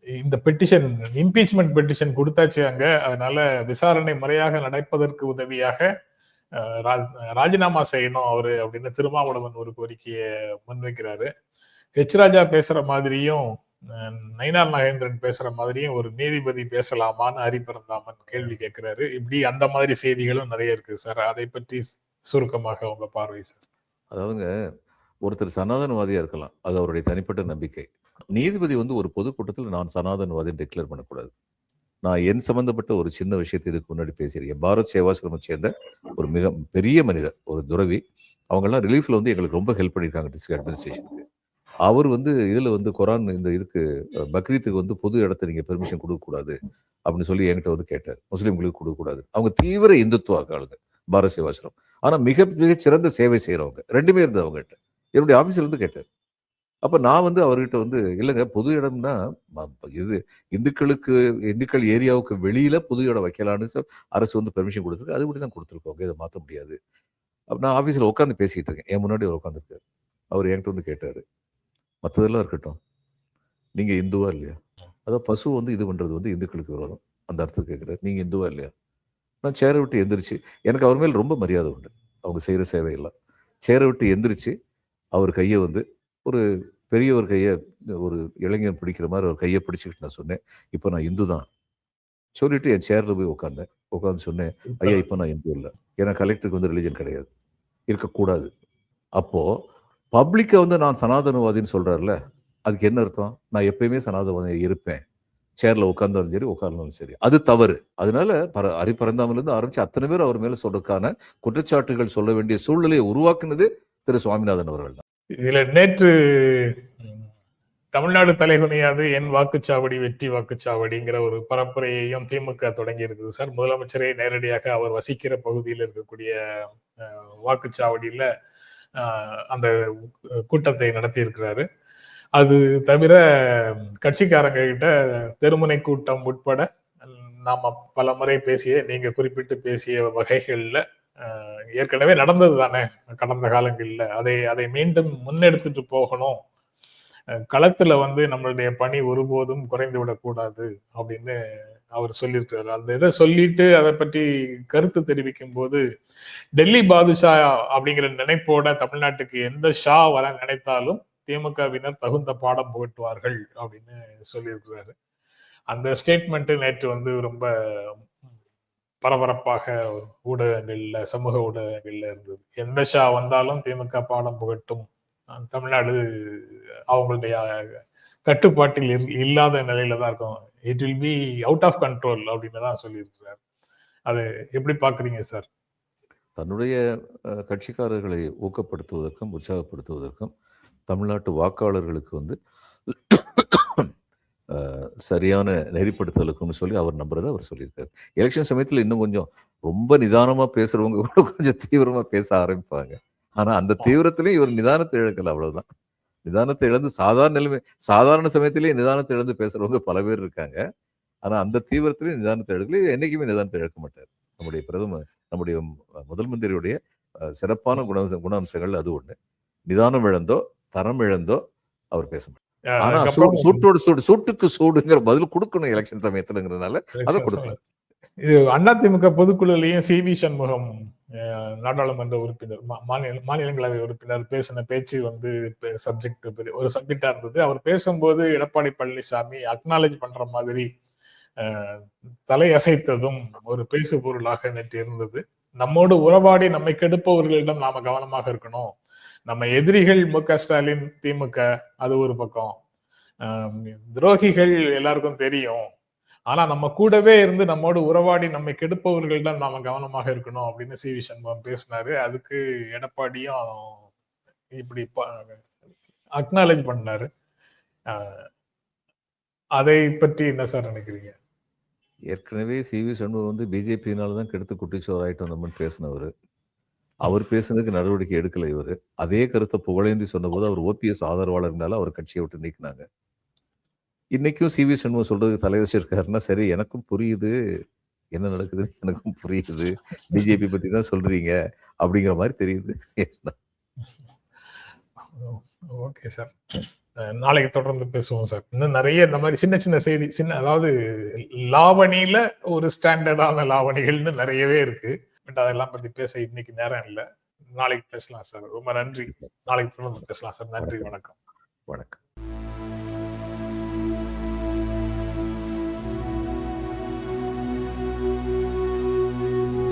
இந்த பெட்டிஷன் இம்பீச்மெண்ட் பெட்டிஷன் கொடுத்தாச்சு அங்க. அதனால விசாரணை முறையாக நடப்பதற்கு உதவியாக ராஜினாமா செய்யணும் அவரு அப்படின்னு திருமாவளவன் ஒரு கோரிக்கையை முன்வைக்கிறாரு. ஹெச் ராஜா பேசுற மாதிரியும் நயினார் நாகேந்திரன் பேசுற மாதிரியும் ஒரு நீதிபதி பேசலாமான்னு ஹரிபிரந்தாமன் கேள்வி கேட்கிறாரு. இப்படி அந்த மாதிரி செய்திகளும் நிறைய இருக்கு சார். அதை பற்றி சுருக்கமாக உங்க பார்வை சார். அதாவதுங்க ஒருத்தர் சனாதனவாதியா இருக்கலாம். அது அவருடைய தனிப்பட்ட நம்பிக்கை. நீதிபதி வந்து ஒரு பொதுக்கூட்டத்தில் நான் சனாதனவாதின்னு டிக்ளேர் பண்ணக்கூடாது. நான் என் சம்பந்தப்பட்ட ஒரு சின்ன விஷயத்தை இதுக்கு முன்னாடி பேசியிருக்கேன். பாரத் சேவாசிரம சேர்ந்த ஒரு மிக பெரிய மனிதர் ஒரு துறவி. அவங்கெல்லாம் ரிலீஃப்ல வந்து எங்களுக்கு ரொம்ப ஹெல்ப் பண்ணியிருக்காங்க டிஸ்ட்ரிக்ட் அட்மினிஸ்ட்ரேஷனுக்கு அவர் வந்து இதுல வந்து குரான் இந்த இதுக்கு பக்ரீத்துக்கு வந்து பொது இடத்த நீங்க பெர்மிஷன் கொடுக்கக்கூடாது அப்படின்னு சொல்லி என்கிட்ட வந்து கேட்டார். முஸ்லீம்களுக்கு கொடுக்கக்கூடாது. அவங்க தீவிர இந்துத்துவ ஆளுங்க பாரத் சேவாசிரம். ஆனா மிக மிக சிறந்த சேவை செய்யறவங்க ரெண்டுமே இருந்தது அவங்ககிட்ட. என்னுடைய ஆபீஸ்ல இருந்து கேட்டார். அப்போ நான் வந்து அவர்கிட்ட வந்து இல்லைங்க பொது இடம்னா இது இந்துக்களுக்கு இந்துக்கள் ஏரியாவுக்கு வெளியில பொது இடம் வைக்கலான்னு சொ- அரசு வந்து பெர்மிஷன் கொடுத்துருக்கு. மட்டும் தான் கொடுத்துருக்கோங்க இதை மாற்ற முடியாது. அப்போ நான் ஆஃபீஸில் உட்காந்து பேசிகிட்டு இருக்கேன். என் முன்னாடி அவர் உட்காந்துருக்காரு அவர் என்கிட்ட வந்து கேட்டார். மற்றதெல்லாம் இருக்கட்டும். நீங்கள் இந்துவா இல்லையா? அதான் பசு வந்து இது பண்ணுறது வந்து இந்துக்களுக்கு விரோதம். அந்த அர்த்தம் கேட்குறாரு நீங்கள் இந்துவா இல்லையா? நான் சேரை விட்டு எந்திரிச்சு எனக்கு அவர் மேல் ரொம்ப மரியாதை உண்டு. அவங்க செய்கிற சேவையெல்லாம். சேரை விட்டு எந்திரிச்சு அவர் கையை வந்து ஒரு பெரியவர் கையை ஒரு இளைஞர் பிடிக்கிற மாதிரி ஒரு கையை பிடிச்சிக்கிட்டு நான் சொன்னேன். இப்போ நான் இந்து தான். சொல்லிட்டு என் சேர்ல போய் உட்காந்தேன் உட்காந்து சொன்னேன் ஐயா இப்போ நான் இந்து இல்லை. ஏன்னா கலெக்டருக்கு வந்து ரிலிஜன் கிடையாது. இருக்கக்கூடாது. அப்போ பப்ளிக்கை வந்து நான் சனாதனவாதின்னு சொல்றாருல அதுக்கு என்ன அர்த்தம்? நான் எப்பயுமே சனாதனவாதி இருப்பேன். சேர்ல உட்கார்ந்தாலும் சரி உட்கார்ந்தாலும் சரி. அது தவறு. அதனால பர அரிபரந்தாமல இருந்து ஆரம்பிச்சு அத்தனை பேர் அவர் மேல சொல்றதுக்கான குற்றச்சாட்டுகள் சொல்ல வேண்டிய சூழ்நிலையை உருவாக்குனது திரு. சுவாமிநாதன் அவர்கள் தான். இதுல நேற்று தமிழ்நாடு தலைகுனியாது என் வாக்குச்சாவடி வெற்றி வாக்குச்சாவடிங்கிற ஒரு பரப்புரையையும் திமுக தொடங்கி இருக்குது சார். முதலமைச்சரே நேரடியாக அவர் வசிக்கிற பகுதியில் இருக்கக்கூடிய வாக்குச்சாவடியில அந்த கூட்டத்தை நடத்தி இருக்கிறாரு அது தவிர கட்சிக்காரங்க கிட்ட தெருமுனை கூட்டம் உட்பட நாம பல முறை பேசிய நீங்க குறிப்பிட்டு பேசிய வகைகள்ல ஏற்கனவே நடந்தது தானே கடந்த காலங்களில். அதை அதை மீண்டும் முன்னெடுத்துட்டு போகணும். களத்துல வந்து நம்மளுடைய பணி ஒருபோதும் குறைந்து விடக்கூடாது அப்படின்னு அவர் சொல்லியிருக்கிறார். அந்த இதை சொல்லிட்டு அதை பற்றி கருத்து தெரிவிக்கும் போது டெல்லி பாதுஷா அப்படிங்கிற நினைப்போட தமிழ்நாட்டுக்கு எந்த ஷா வர நினைத்தாலும் திமுகவினர் தகுந்த பாடம் புகட்டுவார்கள் அப்படின்னு சொல்லியிருக்கிறாரு. அந்த ஸ்டேட்மெண்ட் நேற்று வந்து ரொம்ப பரபரப்பாக ஊடகங்கள்ல சமூக ஊடகங்கள்ல இருந்தது. எந்த ஷா வந்தாலும் திமுக பாடம் புகட்டும். தமிழ்நாடு அவங்களுடைய கட்டுப்பாட்டில் இல்லாத நிலையில தான் இருக்கும். It will be out of control அப்படின்னு தான் சொல்லியிருக்கிறார். அது எப்படி பாக்குறீங்க சார்? தன்னுடைய கட்சிக்காரர்களை ஊக்கப்படுத்துவதற்கும் உற்சாகப்படுத்துவதற்கும் தமிழ்நாட்டு வாக்காளர்களுக்கு வந்து சரியான நெறிப்படுத்தலுக்கும்னு சொல்லி அவர் நம்புறதை அவர் சொல்லியிருக்காரு. எலெக்ஷன் சமயத்தில் இன்னும் கொஞ்சம் ரொம்ப நிதானமா பேசுறவங்க கூட கொஞ்சம் தீவிரமா பேச ஆரம்பிப்பாங்க. ஆனா அந்த தீவிரத்திலையும் இவர் நிதானத்தை இழக்கல அவ்வளவுதான். நிதானத்தை இழந்து சாதாரண நிலைமை சாதாரண சமயத்திலேயே நிதானத்தை இழந்து பேசுறவங்க பல பேர் இருக்காங்க. ஆனா அந்த தீவிரத்திலேயே நிதானத்தை இழக்கல. என்னைக்குமே நிதானத்தை இழக்க மாட்டார். நம்முடைய பிரதமர் நம்முடைய முதல் மந்திரியுடைய சிறப்பான குண குணாம்சங்கள் அது ஒண்ணு. நிதானம் இழந்தோ தரம் இழந்தோ அவர் பேச மாட்டார். ஆனா சூட்டோடு சூடு சூட்டுக்கு சூடுங்கிற பதில் கொடுக்கணும் எலெக்ஷன் சமயத்துலங்கிறதுனால அதை கொடுப்பார் இது அதிமுக பொதுக்குழுலையும் சி வி சண்முகம் நாடாளுமன்ற உறுப்பினர் மா- மாநில மாநிலங்களவை உறுப்பினர் பேசின பேச்சு வந்து சப்ஜெக்ட் ஒரு சப்ஜெக்டா இருந்தது. அவர் பேசும்போது எடப்பாடி பழனிசாமி அக்னாலேஜ் பண்ற மாதிரி அஹ், தலை அசைத்ததும் ஒரு பேசு பொருளாக நேற்று இருந்தது. நம்மோடு உறவாடி நம்மை கெடுப்பவர்களிடம் நாம கவனமாக இருக்கணும். நம்ம எதிரிகள் மு க. ஸ்டாலின் திமுக அது ஒரு பக்கம். துரோகிகள் எல்லாருக்கும் தெரியும். ஆனா நம்ம கூடவே இருந்து நம்மோடு உறவாடி நம்மை கெடுப்பவர்களிடம் நாம கவனமாக இருக்கணும் அப்படின்னு சி வி சண்முகம் பேசினாரு. அதுக்கு எடப்பாடியும் இப்படி அக்னாலேஜ் பண்ணாரு. அதை பற்றி என்ன சார் நினைக்கிறீங்க? ஏற்கனவே சி வி சண்முகம் வந்து பிஜேபியினால தான் கெடுத்து குட்டிச்சோர் ஆயிட்டு வந்தோம்னு பேசினவர். அவர் பேசுனதுக்கு நடவடிக்கை எடுக்கல இவர். அதே கருத்தை புகழேந்தி சொன்னபோது அவர் ஓபிஎஸ் ஆதரவாளர்னால அவர் கட்சியை விட்டு நீக்கினாங்க. இன்னைக்கும் சி வி சண்முகம் சொல்றதுக்கு தலைவச்சிருக்காருன்னா சரி எனக்கும் புரியுது. என்ன நடக்குதுன்னு எனக்கும் புரியுது. பிஜேபி பத்தி தான் சொல்றீங்க. அப்படிங்கிற மாதிரி தெரியுது. Okay sir. நாளைக்கு தொடர்ந்து பேசுவோம் சார். இன்னும் நிறைய இந்த மாதிரி சின்ன சின்ன செய்தி சின்ன அதாவது லாவணியில ஒரு ஸ்டாண்டர்டான லாவணிகள்னு நிறையவே இருக்கு. பட் அதெல்லாம் பத்தி பேச இன்னைக்கு நேரம் இல்லை. நாளைக்கு பேசலாம் சார். ரொம்ப நன்றி. நாளைக்கு தொடர்ந்து பேசலாம் சார். நன்றி வணக்கம். வணக்கம்.